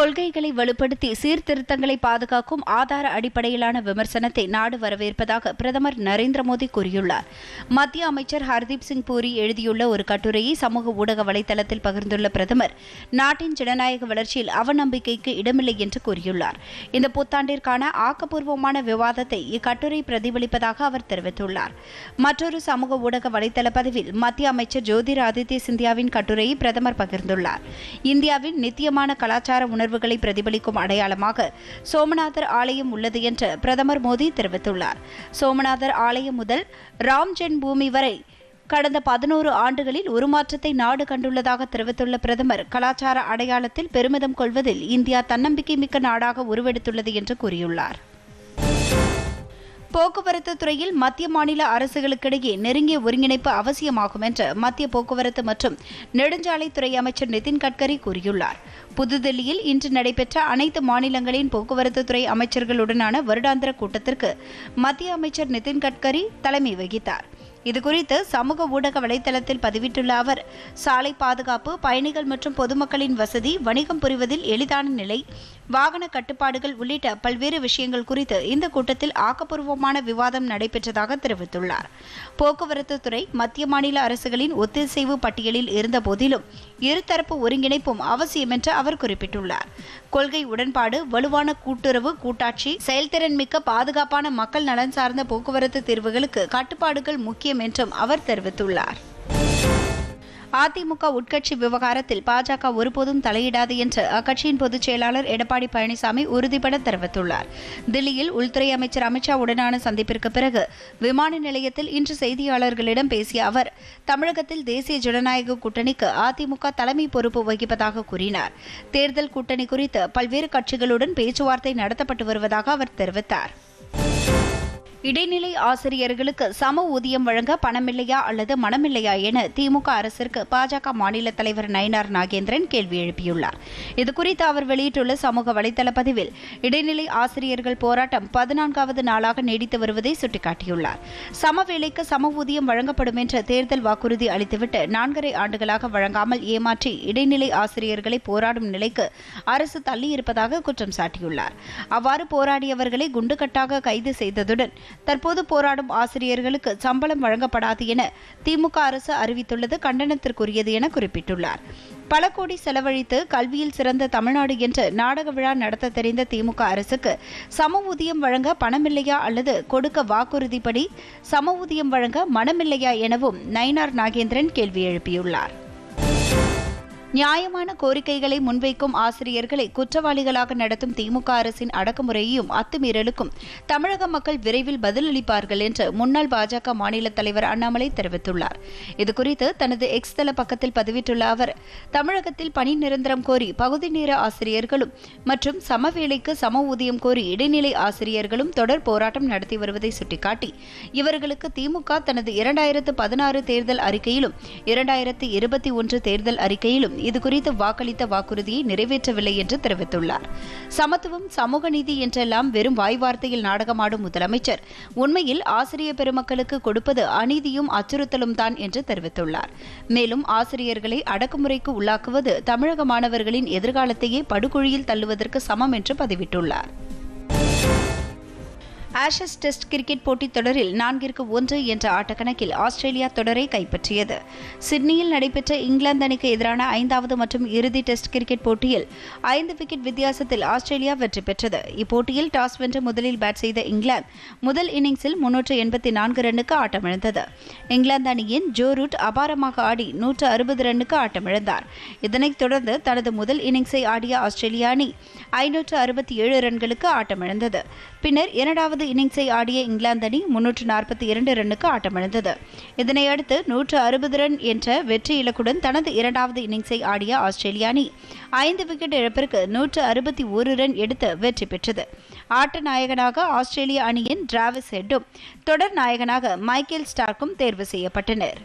கொள்கைகளை வலுப்படுத்தி சீர்திருத்தங்களை பாதுகாக்கும் ஆதார அடிப்படையிலான விமர்சனத்தை நாடு வரவேற்பதாக பிரதமர் நரேந்திர மோடி கூறியுள்ளார். மத்திய அமைச்சர் ஹர்தீப் சிங் பூரி எழுதியுள்ள ஒரு கட்டுரையை சமூக ஊடக வலைதளத்தில் பகிர்ந்துள்ள பிரதமர் நாட்டின் ஜனநாயக வளர்ச்சியில் அவநம்பிக்கைக்கு இடமில்லை என்று கூறியுள்ளார். இந்த புத்தாண்டிற்கான ஆக்கப்பூர்வமான விவாதத்தை இக்கட்டுரை பிரதிபலிப்பதாக அவர் தெரிவித்துள்ளார். மற்றொரு சமூக ஊடக வலைதள பதிவில் மத்திய அமைச்சர் ஜோதிராதித்ய சிந்தியாவின் கட்டுரையை பிரதமர் பகிர்ந்துள்ளார். இந்தியாவின் நித்தியமான கலாச்சார உணர்வுகளை பிரதிபலிக்கும் அடையாளமாக சோமநாதர் ஆலயம் உள்ளது என்று பிரதமர் மோடி தெரிவித்துள்ளார். சோமநாதர் ஆலயம் முதல் ராம் ஜென் பூமி வரை கடந்த பதினோரு ஆண்டுகளில் உருமாற்றத்தை நாடு கண்டுள்ளதாக தெரிவித்துள்ள பிரதமர் கலாச்சார அடையாளத்தில் பெருமிதம் கொள்வதில் இந்தியா தன்னம்பிக்கை மிக்க நாடாக உருவெடுத்துள்ளது என்று கூறியுள்ளார். போக்குவரத்து துறையில் மத்திய மாநில அரசுகளுக்கிடையே நெருங்கிய ஒருங்கிணைப்பு அவசியமாகும் என்று மத்திய போக்குவரத்து மற்றும் நெடுஞ்சாலைத்துறை அமைச்சர் நிதின் கட்கரி கூறியுள்ளார். புதுதில்லியில் இன்று நடைபெற்ற அனைத்து மாநிலங்களின் போக்குவரத்து துறை அமைச்சர்களுடனான வருடாந்திர கூட்டத்திற்கு மத்திய அமைச்சர் நிதின் கட்கரி தலைமை வகித்தார். இதுகுறித்து சமூக ஊடக வலைதளத்தில் பதிவிட்டுள்ள அவர் சாலை பாதுகாப்பு பயணிகள் மற்றும் பொதுமக்களின் வசதி வணிகம் புரிவதில் எளிதான நிலை வாகன கட்டுப்பாடுகள் உள்ளிட்ட பல்வேறு விஷயங்கள் குறித்து இந்த கூட்டத்தில் ஆக்கப்பூர்வமான விவாதம் நடைபெற்றதாக தெரிவித்துள்ளார். போக்குவரத்து துறை மத்திய மாநில அரசுகளின் ஒத்திசைவு பட்டியலில் இருந்த போதிலும் இருதரப்பு ஒருங்கிணைப்பும் அவசியம் என்று அவர் குறிப்பிட்டுள்ளார். கொள்கை உடன்பாடு வலுவான கூட்டுறவு கூட்டாட்சி செயல்திறன் மிக்க பாதுகாப்பான மக்கள் நலன் சார்ந்த போக்குவரத்து தீர்வுகளுக்கு கட்டுப்பாடுகள் முக்கிய முக்கியம் என்றும் அவர் தெரிவித்துள்ளார். அதிமுக உட்கட்சி விவகாரத்தில் பாஜக ஒருபோதும் தலையிடாது என்று அக்கட்சியின் பொதுச் செயலாளர் எடப்பாடி பழனிசாமி உறுதிபட தெரிவித்துள்ளார். தில்லியில் உள்துறை அமைச்சர் அமித்ஷா உடனான சந்திப்பிற்கு பிறகு விமான நிலையத்தில் இன்று செய்தியாளர்களிடம் பேசிய அவர் தமிழகத்தில் தேசிய ஜனநாயக கூட்டணிக்கு அதிமுக தலைமை பொறுப்பு வகிப்பதாக கூறினார். தேர்தல் கூட்டணி குறித்து பல்வேறு கட்சிகளுடன் பேச்சுவார்த்தை நடத்தப்பட்டு வருவதாக அவர் தெரிவித்தார். இடைநிலை ஆசிரியர்களுக்கு சம ஊதியம் வழங்க பணமில்லையா அல்லது மனமில்லையா என திமுக அரசிற்கு பாஜக மாநில தலைவர் நயினார் நாகேந்திரன் கேள்வி எழுப்பியுள்ளார். இதுகுறித்து அவர் வெளியிட்டுள்ள சமூக வலைதள பதிவில் இடைநிலை ஆசிரியர்கள் போராட்டம் பதினான்காவது நாளாக நீடித்து வருவதை சுட்டிக்காட்டியுள்ளார். சம வேலைக்கு சம ஊதியம் வழங்கப்படும் என்ற தேர்தல் வாக்குறுதி அளித்துவிட்டு நான்கரை ஆண்டுகளாக வழங்காமல் ஏமாற்றி இடைநிலை ஆசிரியர்களை போராடும் நிலைக்கு அரசு தள்ளியிருப்பதாக குற்றம் சாட்டியுள்ளார். அவ்வாறு போராடியவர்களை குண்டுகட்டாக கைது செய்ததுடன் தற்போது போராடும் ஆசிரியர்களுக்கு சம்பளம் வழங்கப்படாது என திமுக அரசு அறிவித்துள்ளது கண்டனத்திற்குரியது என குறிப்பிட்டுள்ளார். பல கோடி செலவழித்து கல்வியில் சிறந்த தமிழ்நாடு என்று நாடக விழா நடத்த தெரிந்த திமுக அரசுக்கு சம ஊதியம் வழங்க பணமில்லையா அல்லது கொடுக்க வாக்குறுதிப்படி சம ஊதியம் வழங்க மனமில்லையா எனவும் நயினார் நாகேந்திரன் கேள்வி எழுப்பியுள்ளார். நியாயமான கோரிக்கைகளை முன்வைக்கும் ஆசிரியர்களை குற்றவாளிகளாக நடத்தும் திமுக அரசின் அடக்குமுறையையும் அத்துமீறலுக்கும் தமிழக மக்கள் விரைவில் பதிலளிப்பார்கள் என்று முன்னாள் பாஜக மாநில தலைவர் அண்ணாமலை தெரிவித்துள்ளார். இதுகுறித்து தனது எக்ஸ் தள பக்கத்தில் பதிவிட்டுள்ள அவர் தமிழகத்தில் பணி நிரந்தரம் கோரி பகுதி நேர ஆசிரியர்களும் மற்றும் சமவேளைக்கு சம ஊதியம் கோரி இடைநிலை ஆசிரியர்களும் தொடர் போராட்டம் நடத்தி வருவதை சுட்டிக்காட்டி இவர்களுக்கு திமுக தனது இரண்டாயிரத்து பதினாறு தேர்தல் அறிக்கையிலும் இரண்டாயிரத்து இருபத்தி ஒன்று தேர்தல் அறிக்கையிலும் இதுகுறித்து வாக்களித்த வாக்குறுதியை நிறைவேற்றவில்லை என்று தெரிவித்துள்ளார். சமத்துவம் சமூக நீதி என்றெல்லாம் வெறும் வாய்வார்த்தையில் நாடகமாடும் முதலமைச்சர் உண்மையில் ஆசிரிய பெருமக்களுக்கு கொடுப்பது அநீதியும் அச்சுறுத்தலும் தான் என்று தெரிவித்துள்ளார். மேலும் ஆசிரியர்களை அடக்குமுறைக்கு உள்ளாக்குவது தமிழக மாணவர்களின் எதிர்காலத்தையே படுகொழியில் தள்ளுவதற்கு சமம் என்று பதிவிட்டுள்ளார். ஆஷஸ் டெஸ்ட் கிரிக்கெட் போட்டித் தொடரில் நான்கிற்கு ஒன்று என்ற ஆட்டக்கணக்கில் ஆஸ்திரேலியா தொடரை கைப்பற்றியது. சிட்னியில் நடைபெற்ற இங்கிலாந்து அணிக்கு எதிரான ஐந்தாவது மற்றும் இறுதி டெஸ்ட் கிரிக்கெட் போட்டியில் ஐந்து விக்கெட் வித்தியாசத்தில் ஆஸ்திரேலியா வெற்றி பெற்றது. இப்போட்டியில் டாஸ் வென்று முதலில் பேட் செய்த இங்கிலாந்து முதல் இன்னிங்ஸில் முன்னூற்று எண்பத்தி நான்கு ரன்னுக்கு ஆட்டமிழந்தது. இங்கிலாந்து அணியின் ஜோ ரூட் அபாரமாக ஆடி நூற்று அறுபது ரன்னுக்கு ஆட்டமிழந்தார். இதனைத் தொடர்ந்து தனது முதல் இன்னிங்ஸை ஆடிய ஆஸ்திரேலிய அணி ஐநூற்று அறுபத்தி ஏழு ரன்களுக்கு ஆட்டமிழந்தது. பின்னர் இரண்டாவது இன்னிங்ஸை ஆடிய இங்கிலாந்து அணி முன்னூற்று நாற்பத்தி இரண்டு ரன்னுக்கு ஆட்டமிழந்தது. இதனையடுத்து நூற்று அறுபது ரன் என்ற வெற்றி இலக்குடன் தனது இரண்டாவது இன்னிங்ஸை ஆடிய ஆஸ்திரேலிய அணி ஐந்து விக்கெட் இழப்பிற்கு நூற்று அறுபத்தி ஒரு ரன் எடுத்து வெற்றி பெற்றது. ஆட்ட நாயகனாக ஆஸ்திரேலிய அணியின் டிராவிஸ் ஹெட்டும் தொடர் நாயகனாக மைக்கேல் ஸ்டார்க்கும் தேர்வு செய்யப்பட்டனர்.